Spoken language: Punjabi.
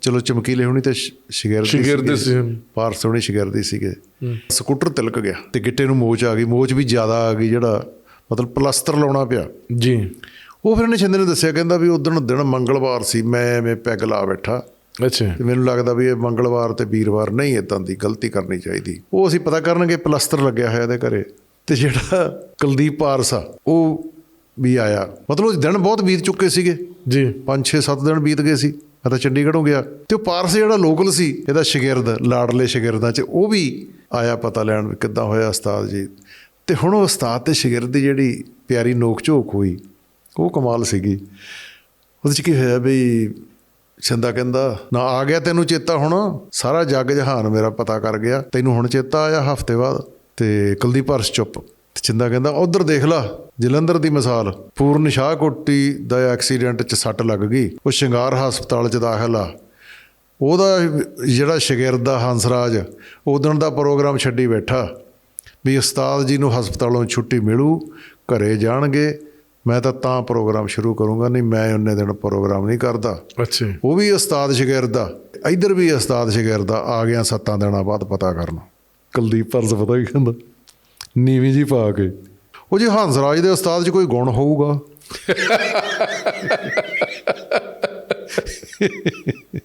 ਚਲੋ ਚਮਕੀਲੇ ਹੋਣੀ ਤੇ ਸ਼ਗਿਰਦੀ ਸ਼ਾਗਿਰਦ ਸੀ। ਪਾਰਸ ਹੋਣੀ ਸ਼ਗਿਰਦੀ ਸੀਗੇ। ਸਕੂਟਰ ਤਿਲਕ ਗਿਆ ਤੇ ਗਿੱਟੇ ਨੂੰ ਮੋਚ ਆ ਗਈ। ਮੋਚ ਵੀ ਜ਼ਿਆਦਾ ਆ ਗਈ ਜਿਹੜਾ ਮਤਲਬ ਪਲਸਤਰ ਲਾਉਣਾ ਪਿਆ। ਜੀ। ਉਹ ਫਿਰ ਇਹਨੇ ਛਿੰਦੇ ਨੇ ਦੱਸਿਆ ਕਹਿੰਦਾ ਵੀ ਉਦੋਂ ਦਿਨ ਮੰਗਲਵਾਰ ਸੀ ਮੈਂ ਐਵੇਂ ਪੈਗ ਲਾ ਬੈਠਾ। ਅੱਛਾ। ਤੇ ਮੈਨੂੰ ਲੱਗਦਾ ਵੀ ਇਹ ਮੰਗਲਵਾਰ ਤੇ ਵੀਰਵਾਰ ਨਹੀਂ ਇਦਾਂ ਦੀ ਗਲਤੀ ਕਰਨੀ ਚਾਹੀਦੀ। ਉਹ ਅਸੀਂ ਪਤਾ ਕਰਨਗੇ ਪਲਸਤਰ ਲੱਗਿਆ ਹੋਇਆ ਇਹਦੇ ਘਰੇ। ਤੇ ਜਿਹੜਾ ਕੁਲਦੀਪ ਪਾਰਸ ਆ ਉਹ ਵੀ ਆਇਆ। ਮਤਲਬ ਉਹ ਦਿਨ ਬਹੁਤ ਬੀਤ ਚੁੱਕੇ ਸੀਗੇ। ਜੀ। 5 6 7 ਦਿਨ ਬੀਤ ਗਏ ਸੀ। ਮੈਂ ਤਾਂ ਚੰਡੀਗੜ੍ਹੋਂ ਗਿਆ ਤੇ ਉਹ ਪਾਰਸ ਜਿਹੜਾ ਲੋਕਲ ਸੀ, ਇਹਦਾ ਸ਼ਾਗਿਰਦ, ਲਾਡਲੇ ਸ਼ਾਗਿਰਦਾਂ 'ਚ, ਉਹ ਵੀ ਆਇਆ ਪਤਾ ਲੈਣ ਵੀ ਕਿੱਦਾਂ ਹੋਇਆ ਉਸਤਾਦ ਜੀ। ਤੇ ਹੁਣ ਉਹ ਉਸਤਾਦ ਤੇ ਸ਼ਾਗਿਰਦ ਦੀ ਜਿਹੜੀ ਪਿਆਰੀ ਨੋਕ ਝੋਕ ਹੋਈ, ਉਹ ਕਮਾਲ ਸੀਗੀ। ਉਹਦੇ 'ਚ ਕੀ ਹੋਇਆ ਬਈ ਛਿੰਦਾ ਕਹਿੰਦਾ, ਨਾ ਆ ਗਿਆ ਤੈਨੂੰ ਚੇਤਾ ਹੁਣ, ਸਾਰਾ ਜੱਗ ਜਹਾਨ ਮੇਰਾ ਪਤਾ ਕਰ ਗਿਆ, ਤੈਨੂੰ ਹੁਣ ਚੇਤਾ ਆਇਆ ਹਫ਼ਤੇ ਬਾਅਦ, ਤੇ ਕੁਲਦੀਪ ਹਰਸ਼ ਚੁੱਪ। ਤੇ ਚਿੰਦਾ ਕਹਿੰਦਾ ਉਧਰ ਦੇਖ ਲਾ ਜਲੰਧਰ ਦੀ ਮਿਸਾਲ ਪੂਰਨ ਸ਼ਾਹ ਕੋਟੀ ਦਾ ਐਕਸੀਡੈਂਟ 'ਚ ਸੱਟ ਲੱਗ ਗਈ ਉਹ ਸ਼ਿੰਗਾਰ ਹਸਪਤਾਲ 'ਚ ਦਾਖਲ ਆ। ਉਹਦਾ ਜਿਹੜਾ ਸ਼ਾਗਿਰਦ ਆ ਹੰਸਰਾਜ ਉਦੋਂ ਦਾ ਪ੍ਰੋਗਰਾਮ ਛੱਡੀ ਬੈਠਾ ਵੀ ਉਸਤਾਦ ਜੀ ਨੂੰ ਹਸਪਤਾਲੋਂ ਛੁੱਟੀ ਮਿਲੂ ਘਰੇ ਜਾਣਗੇ ਮੈਂ ਤਾਂ ਤਾਂ ਪ੍ਰੋਗਰਾਮ ਸ਼ੁਰੂ ਕਰੂੰਗਾ ਨਹੀਂ ਮੈਂ ਉਹਨੇ ਦਿਨ ਪ੍ਰੋਗਰਾਮ ਨਹੀਂ ਕਰਦਾ। ਅੱਛਾ ਉਹ ਵੀ ਉਸਤਾਦ ਸ਼ਾਗਿਰਦ ਆ ਇੱਧਰ ਵੀ ਉਸਤਾਦ ਸ਼ਾਗਿਰਦ ਆ ਆ ਗਿਆ ਸੱਤਾਂ ਦਿਨਾਂ ਬਾਅਦ ਪਤਾ ਕਰਨ। ਕੁਲਦੀਪ ਪਰਸ ਪਤਾ ਕੀ ਕਹਿੰਦਾ? ਨੀਵੀਂ ਜੀ ਪਾ ਕੇ। ਉਹ ਜੀ ਹੰਸਰਾਜ ਦੇ ਉਸਤਾਦ 'ਚ ਕੋਈ ਗੁਣ ਹੋਊਗਾ?